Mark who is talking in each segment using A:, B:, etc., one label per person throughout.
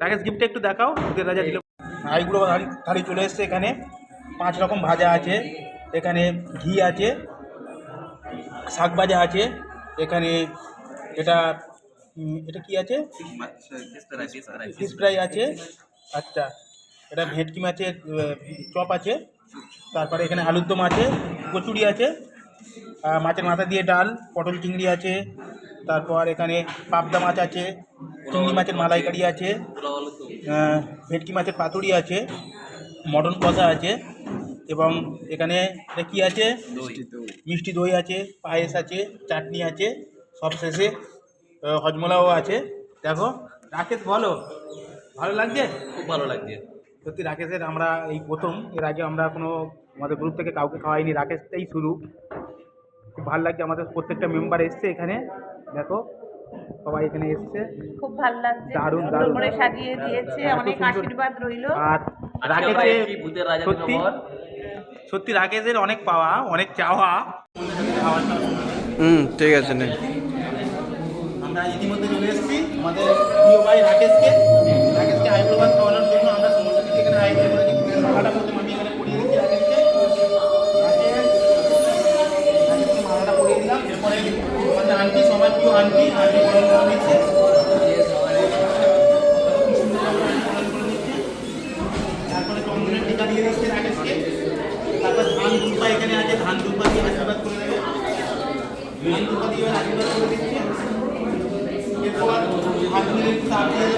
A: রাকেশ গিফটটা একটু দেখাও দুধের রাজা দিল। আইগুলো থালি চলে এসছে এখানে। পাঁচ রকম ভাজা আছে এখানে ঘি আছে শাক ভাজা আছে এখানে এটা এটা কি আছে? ফিশ ফ্রাই আছে আচ্ছা এটা ভেটকি মাছের চপ আছে তারপরে এখানে আলুর দম আছে কচুরি আছে মাছের মাথা দিয়ে ডাল পটল চিংড়ি আছে তারপর এখানে পাবদা মাছ আছে চিংড়ি মাছের মালাইকারি আছে ভেটকি মাছের পাতুরি আছে মটন কষা আছে এবং এখানে কি আছে? মিষ্টি দই আছে পায়েস আছে চাটনি আছে সব শেষে হজমোলাও আছে। দেখো রাকেশ বলো ভালো লাগছে?
B: খুব ভালো লাগছে।
A: সত্যি রাকেশের আমরা এই প্রথম এর আগে আমরা কোনো আমাদের গ্রুপ থেকে কাউকে খাওয়াইনি রাকেশটাই শুরু। ভালো লাগছে। আমাদের প্রত্যেকটা মেম্বার এসছে এখানে। দেখো সবাই এখানে এসছে।
C: খুব ভালো লাগছে।
A: দারুণ,
C: সুন্দর
A: দারুণ।
C: করে সাজিয়ে দিয়েছে। অনেক আশীর্বাদ রইল।
A: আর রাকেশের
B: ভূতের রাজা
A: সত্যি। সত্যি রাকেশের অনেক পাওয়া অনেক চাওয়া।
D: হুম ঠিক আছে নে।
A: আমরা ইতিমধ্যে চলে এসেছি। আমাদের প্রিয় ভাই রাকেশকে। রাকেশকে হায়দ্রাবাদ খাওয়ানোর জন্য আমরা সমস্ত এখানে আয়োজন করেছি মালাটা প্রথম আমি এখানে এখানে আছে ধান দুর্বা দিয়ে আশীর্বাদ করে দেবে ধান দুর্বা দিয়ে আশীর্বাদ করে দিচ্ছে এরপর হাত মিলে একটু তাপ দিয়ে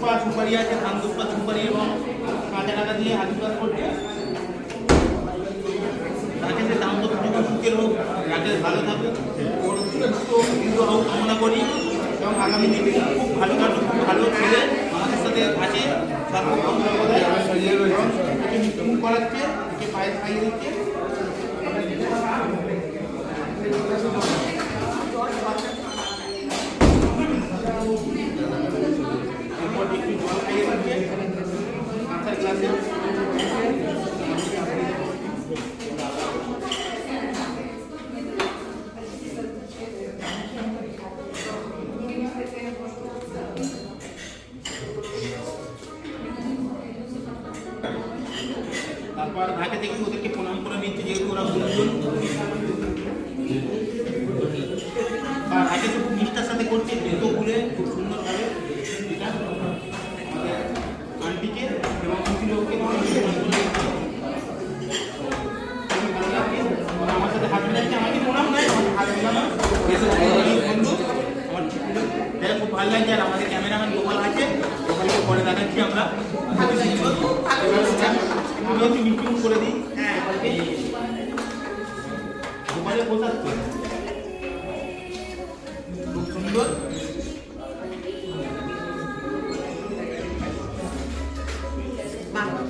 A: দুপ্পা সুপারি আছে, ধান দুপ্পা সুপারি এবং কাঁচা টাকা দিয়ে আশীর্বাদ করছে। রাকেশের দাম্পত্য জীবন সুখের হোক রাকেশ ভালো থাকুক ওর দীর্ঘ হোক, কামনা করি। এবং আগামী দিনে খুব ভালো কাটুক, খুব ভালো ছেলে আমাদের সাথে আছে এবং করাচ্ছে পায়ে খাইয়ে দিচ্ছে এরপর একটু জল খাইয়ে দিচ্ছে কাঁচার গ্লাসে তারপর ঢাকে থেকে ওদেরকে প্রণাম করে নিচ্ছে, যেহেতু ওরা গুরুজন আর আগে তো খুব নিষ্ঠার সাথে করছে দ্রুত বলে খুব সুন্দরভাবে। এটা আন্টিকে এবং কিছু লোককে আমার সাথে হাত মিলাচ্ছে আমাকে প্রণাম আমাকে হাত মিলানো বন্ধু। আমার যাই খুব ভালো লাগছে আর আমাদের ক্যামেরাম্যান গোপাল আছে। গোপালকে পরে দেখাচ্ছি আমরা। মিটিং করে দিই। গোপালের পোশাক